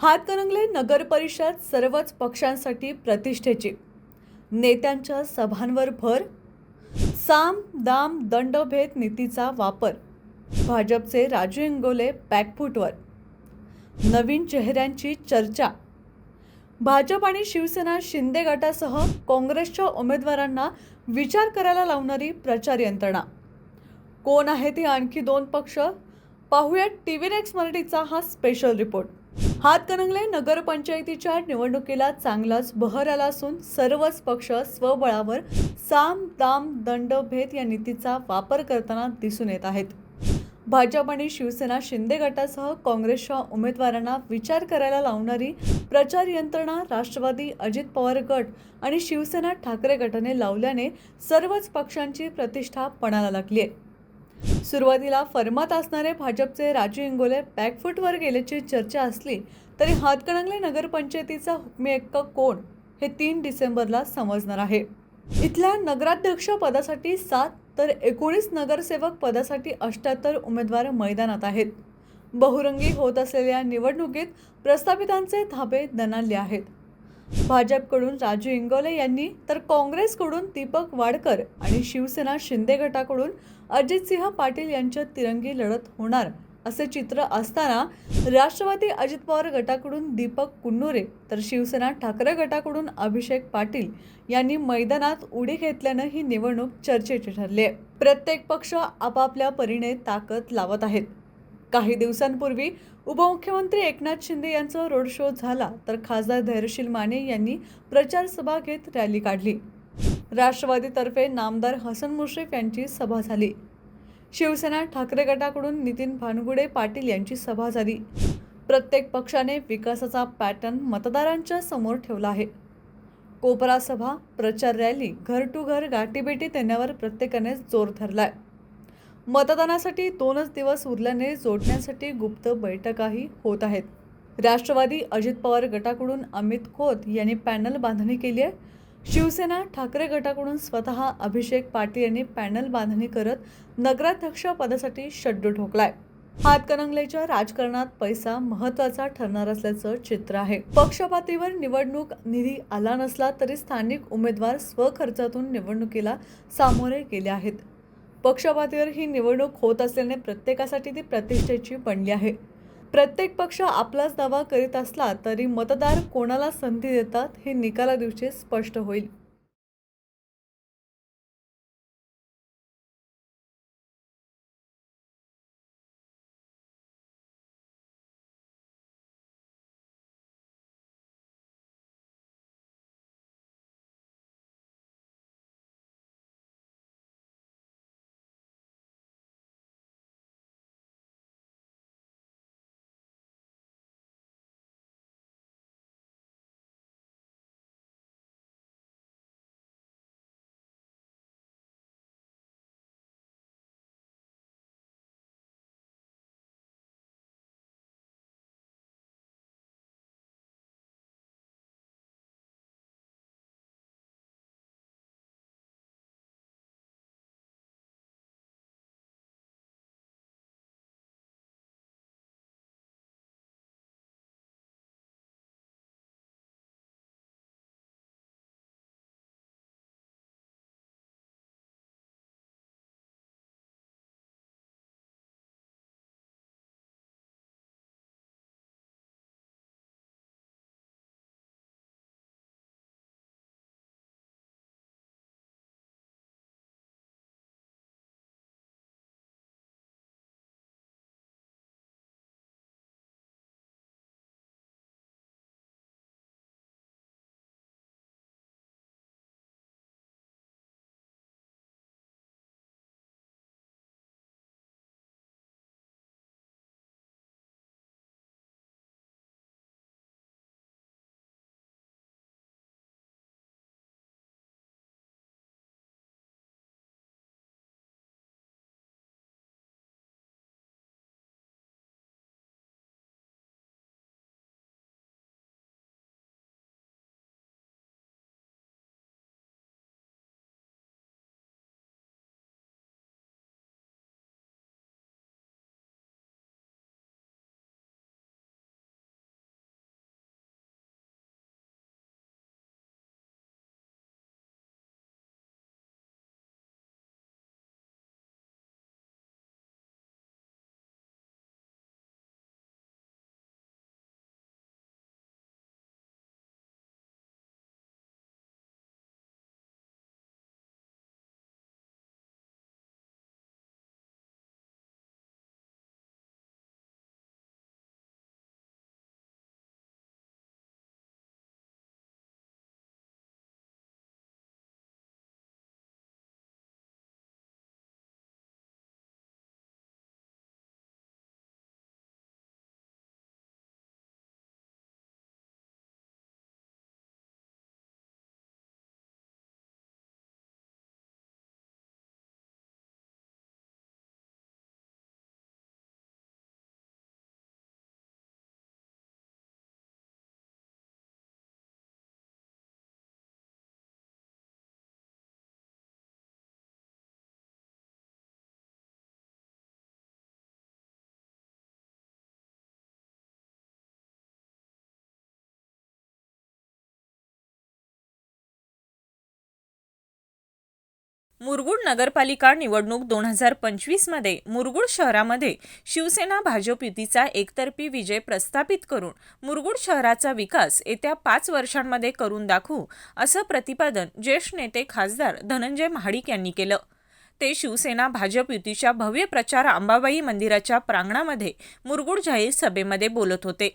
हातकणंगले नगर परिषद सर्वच पक्षांसाठी प्रतिष्ठेची. नेत्यांच्या सभांवर भर. साम दाम दंडभेद नीतीचा वापर. भाजपचे राजू इंगोले बॅकफूटवर नवीन चेहऱ्यांची चर्चा. भाजप आणि शिवसेना शिंदे गटासह काँग्रेसच्या उमेदवारांना विचार करायला लावणारी प्रचार यंत्रणा. कोण आहे ते आणखी दोन पक्ष? पाहूयात टी व्ही नेक्स्ट मराठीचा हा स्पेशल रिपोर्ट हातकणंगले नगरपंचायतीच्या निवडणुकीला चांगलाच बहर आला असून सर्वच पक्ष स्वबळावर साम दाम दंड भेद या नीतीचा वापर करताना दिसून येत आहेत. भाजप आणि शिवसेना शिंदे गटासह काँग्रेसच्या उमेदवारांना विचार करायला लावणारी प्रचार यंत्रणा राष्ट्रवादी अजित पवार गट आणि शिवसेना ठाकरे गटाने लावल्याने सर्वच पक्षांची प्रतिष्ठा पणाला लागली आहे सुरुवातीला फर्मात असणारे भाजपचे राजू इंगोले बॅकफूटवर गेल्याची चर्चा असली तरी हातकणंगले नगरपंचायतीचा हुकमी हक्क कोण हे तीन डिसेंबरला समजणार आहे. इथल्या नगराध्यक्ष पदासाठी सात तर एकोणीस नगरसेवक पदासाठी अष्ट्याहत्तर उमेदवार मैदानात आहेत. बहुरंगी होत असलेल्या निवडणुकीत प्रस्थापितांचे धाबे दणाणले आहेत. भाजपकडून राजू इंगोले यांनी तर काँग्रेसकडून दीपक वाडकर आणि शिवसेना शिंदे गटाकडून अजितसिंह पाटील यांच्यात तिरंगी लढत होणार असे चित्र असताना राष्ट्रवादी अजित पवार गटाकडून दीपक कुन्नुरे तर शिवसेना ठाकरे गटाकडून अभिषेक पाटील यांनी मैदानात उडी घेतल्यानं ही निवडणूक चर्चेची ठरली. आहे प्रत्येक पक्ष आपापल्या परीने ताकद लावत आहेत. काही दिवसांपूर्वी उपमुख्यमंत्री एकनाथ शिंदे यांचा रोड शो झाला तर खासदार धैर्यशील माने यांनी प्रचार सभा घेत रॅली काढली. राष्ट्रवादीतर्फे नामदार हसन मुश्रीफ यांची सभा झाली. शिवसेना ठाकरे गटाकडून नितीन भानगुडे पाटील यांची सभा झाली. प्रत्येक पक्षाने विकासाचा पॅटर्न मतदारांच्या समोर ठेवला आहे. कोपरा सभा प्रचार रॅली घर टू घर गाठीबेटी देण्यावर प्रत्येकानेच जोर धरलाय. मतदानासाठी दोनच दिवस उरल्याने जोडण्यासाठी गुप्त बैठकाही होत आहेत. राष्ट्रवादी अजित पवार गटाकडून अमित खोत यांनी पॅनल बांधणी केली आहे. शिवसेना ठाकरे गटाकडून स्वतः अभिषेक पाटील यांनी पॅनल बांधणी करत नगराध्यक्ष पदासाठी शड्डू ठोकलाय. हातकणंगलेच्या राजकारणात पैसा महत्त्वाचा ठरणार असल्याचं चित्र आहे. पक्षपातीवर निवडणूक निधी आला नसला तरी स्थानिक उमेदवार स्वखर्चातून निवडणुकीला सामोरे गेले आहेत. पक्षपातीवर ही निवडणूक होत असल्याने प्रत्येकासाठी ती प्रतिष्ठेची बनली आहे. प्रत्येक पक्ष आपलाच दावा करीत असला तरी मतदार कोणाला संधी देतात हे निकाला दिवशी स्पष्ट होईल. मुरगुड नगरपालिका निवडणूक दोन हजार पंचवीसमध्ये मुरगुड शहरामध्ये शिवसेना भाजप युतीचा एकतर्फी विजय प्रस्थापित करून मुरगुड शहराचा विकास येत्या पाच वर्षांमध्ये करून दाखवू असं प्रतिपादन ज्येष्ठ नेते खासदार धनंजय महाडिक यांनी केलं. ते शिवसेना भाजप युतीच्या भव्य प्रचार अंबाबाई मंदिराच्या प्रांगणामध्ये मुरगुड जाहीर सभेमध्ये बोलत होते.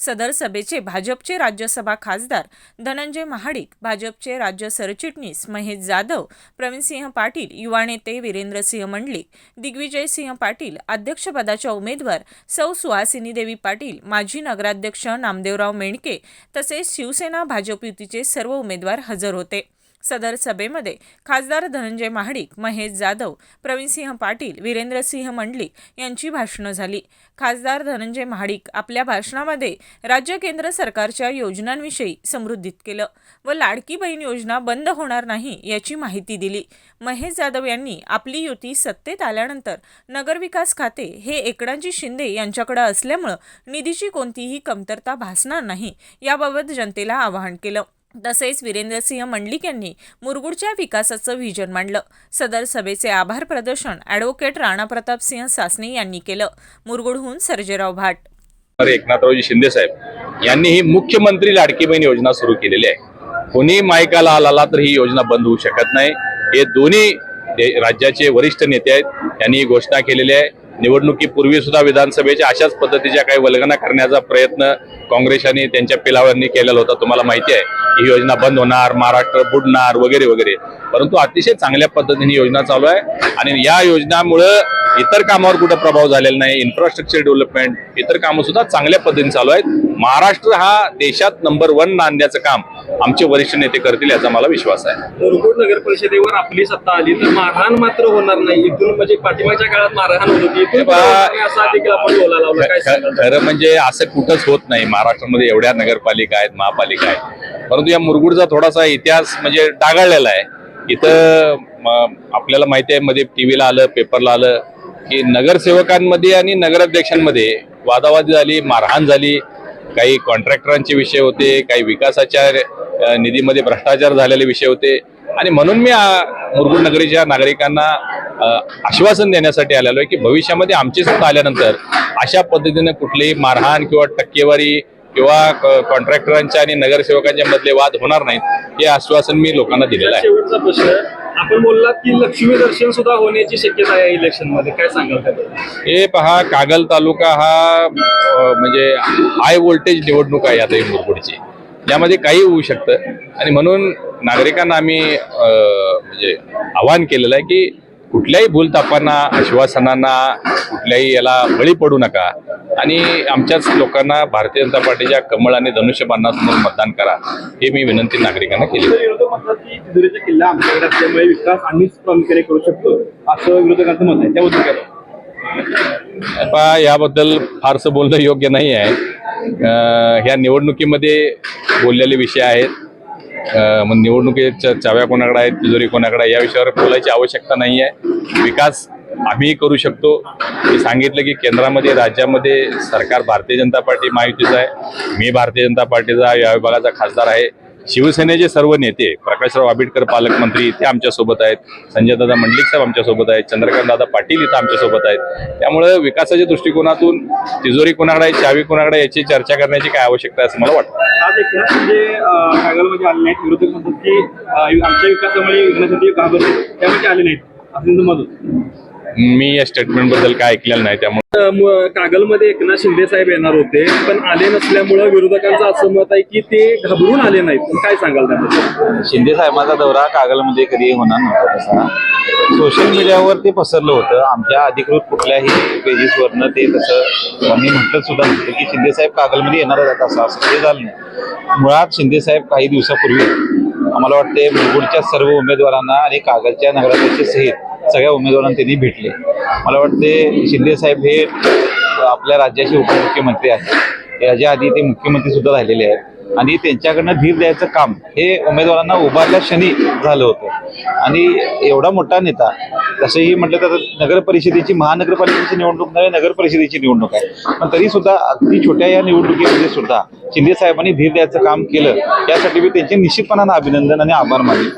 सदर सभेचे भाजपचे राज्यसभा खासदार धनंजय महाडिक भाजपचे राज्य सरचिटणीस महेश जाधव प्रवीणसिंह पाटील युवा नेते वीरेंद्रसिंह मंडलिक दिग्विजयसिंह पाटील अध्यक्षपदाच्या उमेदवार सौ सुहासिनी देवी पाटील माजी नगराध्यक्ष नामदेवराव मेणके तसेच शिवसेना भाजप युतीचे सर्व उमेदवार हजर होते. सदर सभेमध्ये खासदार धनंजय महाडिक महेश जाधव प्रवीणसिंह पाटील वीरेंद्रसिंह मंडलिक यांची भाषणं झाली. खासदार धनंजय महाडिक आपल्या भाषणामध्ये राज्य केंद्र सरकारच्या योजनांविषयी समृद्धित केलं व लाडकी बहीण योजना बंद होणार नाही याची माहिती दिली. महेश जाधव यांनी आपली युती सत्तेत आल्यानंतर नगरविकास खाते हे एकडांजी शिंदे यांच्याकडे असल्यामुळं निधीची कोणतीही कमतरता भासणार नाही याबाबत जनतेला आवाहन केलं. तसेच वीरेंद्रसिंह मंडलिक यांनी मुरगुडच्या विकासाचं व्हिजन मांडलं. सदर सभेचे आभार प्रदर्शन ॲडव्होकेट राणा प्रताप सिंह सासने यांनी केलं. मुरगुडहून सर्जेराव भाट. एकनाथरावजी शिंदे साहेब यांनी ही मुख्यमंत्री लाडकी बहीण योजना सुरू केलेली आहे. कोणी मायकाला आला तर ही योजना बंद होऊ शकत नाही. हे दोन्ही राज्याचे वरिष्ठ नेते आहेत यांनी ही घोषणा केलेली आहे. निवडणुकीपूर्वी सुद्धा विधानसभेच्या अशाच पद्धतीच्या काही वल्गना करण्याचा प्रयत्न काँग्रेस आणि त्यांच्या पिलावरांनी केलेला होता तुम्हाला माहिती आहे. ही योजना बंद होणार महाराष्ट्र बुडणार वगैरे वगैरे. परंतु अतिशय चांगल्या पद्धतीने योजना चालू आहे. आणि या योजनामुळं इतर कामावर कुठं प्रभाव झालेला नाही इन्फ्रास्ट्रक्चर डेव्हलपमेंट इतर कामं सुद्धा चांगल्या पद्धतीने चालू आहेत. महाराष्ट्र हा देशात नंबर वन आणण्याचं काम आमचे वरिष्ठ नेते करतील याचा मला विश्वास आहे. मुरगुड नगर परिषदेवर आपली सत्ता आली तर मारहाण मात्र होणार नाही. इथून म्हणजे पाठिंबाच्या काळात मारहाण होत होती? खरं म्हणजे असं कुठंच होत नाही. महाराष्ट्रामध्ये एवढ्या नगरपालिका आहेत महापालिका आहेत. परंतु या मुरगुडचा थोडासा इतिहास म्हणजे डागाळलेला आहे. इथं आपल्याला माहिती आहे मध्ये टीव्हीला आलं पेपरला आलं की नगरसेवकांमध्ये आणि नगराध्यक्षांमध्ये वादावादी झाली मारहाण झाली. काही कॉन्ट्रॅक्टरांचे विषय होते काही विकासाच्या निधीमध्ये भ्रष्टाचार झालेले विषय होते. आणि म्हणून मी मुरगुड नगरीच्या नागरिकांना आश्वासन देण्यासाठी आलेलो आहे की भविष्यामध्ये आमची सत्ता आल्यानंतर अशा पद्धतीने कुठलीही मारहाण किंवा टक्केवारी किंवा कॉन्ट्रॅक्टरांच्या आणि नगरसेवकांच्या मधले वाद होणार नाहीत हे आश्वासन मी लोकांना दिलेलं आहे. प्रश्न आपण बोललात की लक्ष्मी दर्शन सुद्धा होण्याची शक्यता आहे इलेक्शनमध्ये. काय सांगाल हे पहा कागल तालुका हा म्हणजे हाय व्होल्टेज निवडणूक आहे आता ही मुरगुडची यामध्ये काही होऊ शकतं. आणि म्हणून नागरिकांना आम्ही म्हणजे आवाहन केलेलं आहे की कुठल्याही भूलतापांना आश्वासनांना कुठल्याही याला बळी पडू नका. आणि आमच्याच लोकांना भारतीय जनता पार्टीच्या कमळ आणि धनुष्यबाणासमोर मतदान करा हे मी विनंती नागरिकांना केली. किल्ला आमच्याकडे असल्यामुळे विकास आम्हीच प्रामुख्याने करू शकतो असं विरोधकांचं मत आहे. त्याबद्दल काय याबद्दल फारसं बोलणं योग्य नाही आहे. ह्या निवडणुकीमध्ये बोललेले विषय आहेत. मग निवडणुकीच्या चाव्या कोणाकडे आहेत तिजोरी कोणाकडे आहे या विषयावर बोलायची आवश्यकता नाही आहे. विकास आम्ही करू शकतो. मी सांगितलं की केंद्रामध्ये राज्यामध्ये सरकार भारतीय जनता पार्टी महायुतीचं आहे. मी भारतीय जनता पार्टीचा या विभागाचा खासदार आहे. शिवसेनेचे सर्व नेते प्रकाशराव आंबेडकर पालकमंत्री ते आमच्यासोबत आहेत. संजय दादा मंडलिक साहेब आमच्यासोबत आहेत. चंद्रकांत दादा पाटील इथं आमच्यासोबत आहेत. त्यामुळे विकासाच्या दृष्टिकोनातून तिजोरी कोणाकडे आहे चावी कोणाकडे याची चर्चा करण्याची काय आवश्यकता आहे असं मला वाटतं. विरोधक आमच्या विकासामुळे त्यामुळे आले नाहीत. होतं. मी या स्टेटमेंटबद्दल काय ऐकलेलं नाही त्यामुळे कागलमध्ये एकनाथ शिंदे साहेब येणार होते पण आले नसल्यामुळं विरोधकांचं असं मत आहे की ते घाबरून आले नाहीत. पण काय सांगाल त्याबद्दल शिंदे साहेबांचा दौरा कागलमध्ये कधी होणार नव्हता तसा. सोशल मीडियावर ते पसरलं होतं. आमच्या अधिकृत कुठल्याही पेजेसवरनं ते तसं मी म्हटलं सुद्धा नव्हतं की शिंदे साहेब कागलमध्ये येणार आहेत असं असं ते झालं नाही. मुळात शिंदे साहेब काही दिवसापूर्वी आम्हाला वाटते मुरगुडच्या सर्व उमेदवारांना आणि कागलच्या नगराध्यक्ष सहित सगळ्या उमेदवारांना त्यांनी भेटले. मला वाटते शिंदे साहेब हे आपल्या राज्याचे उपमुख्यमंत्री आहेत. याच्या आधी ते मुख्यमंत्री सुद्धा राहिलेले आहेत. आणि त्यांच्याकडनं धीर द्यायचं काम हे उमेदवारांना उभारल्या क्षणी झालं होतं. आणि एवढा मोठा नेता तसंही म्हटलं तर नगर परिषदेची महानगरपालिकेची निवडणूक नव्हे नगर परिषदेची निवडणूक आहे. पण तरी सुद्धा अगदी छोट्या या निवडणुकीमध्ये सुद्धा शिंदे साहेबांनी धीर द्यायचं काम केलं. यासाठी मी त्यांचे निश्चितपणानं अभिनंदन आणि आभार मानले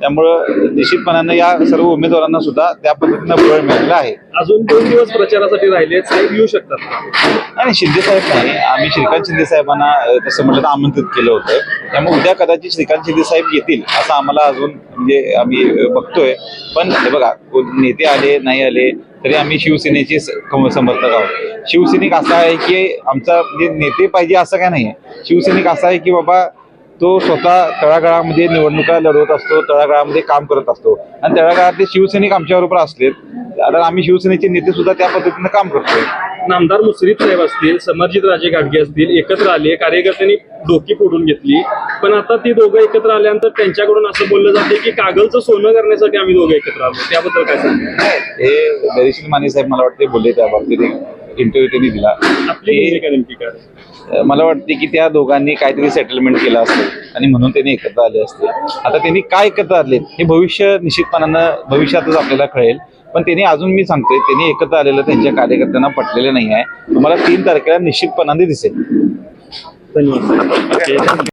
त्यामुळं निश्चितपणानं या सर्व उमेदवारांना सुद्धा त्या पद्धतीनं बळ मिळालेलं आहे. अजून दोन दिवस प्रचारासाठी राहिले साहेब येऊ शकतात आणि शिंदे साहेब नाही. आम्ही श्रीकांत शिंदे साहेबांना तसं म्हटलं तर आमंत्रित केलं होतं. त्यामुळे उद्या कदाचित श्रीकांत शिंदे साहेब येतील असं आम्हाला अजून म्हणजे आम्ही बघतोय. पण बघा कोण नेते आले नाही आले तरी आम्ही शिवसेनेचे समर्थक आहोत. शिवसैनिक असा आहे की आमचा म्हणजे नेते पाहिजे असं काय नाही शिवसैनिक असा आहे की बाबा तो स्वतः तळागाळामध्ये निवडणुका लढवत असतो तळागाळामध्ये काम करत असतो. आणि तळागाळातले शिवसैनिक आमच्याबरोबर असलेत. आता आम्ही शिवसेनेचे नेते सुद्धा त्या पद्धतीनं काम करतोय. नामदार मुश्रीफ साहेब असतील समरजित राजे गाडगे असतील एकत्र आले कार्यकर्त्यांनी डोकी फोडून घेतली. पण आता ती दोघं एकत्र आल्यानंतर त्यांच्याकडून असं बोललं जाते की कागलचं सोनं करण्यासाठी आम्ही दोघं एकत्र आलो. त्याबद्दल काय सांगा हे दरीशील माने साहेब मला वाटते बोलले त्या बाबतीत. इंटरव्ह्यू त्यांनी दिला की, अं, मला वाटते की त्या दोघांनी काहीतरी सेटलमेंट केलं असेल आणि म्हणून त्यांनी एकत्र आले असते. आता त्यांनी काय एकत्र आले? हे भविष्य निश्चितपणानं भविष्यातच आपल्याला कळेल. पण त्यांनी अजून मी सांगतोय त्यांनी एकत्र आलेलं त्यांच्या कार्यकर्त्यांना पटलेलं नाही आहे. तुम्हाला तीन तारखेला निश्चितपणाने दिसेल. धन्यवाद.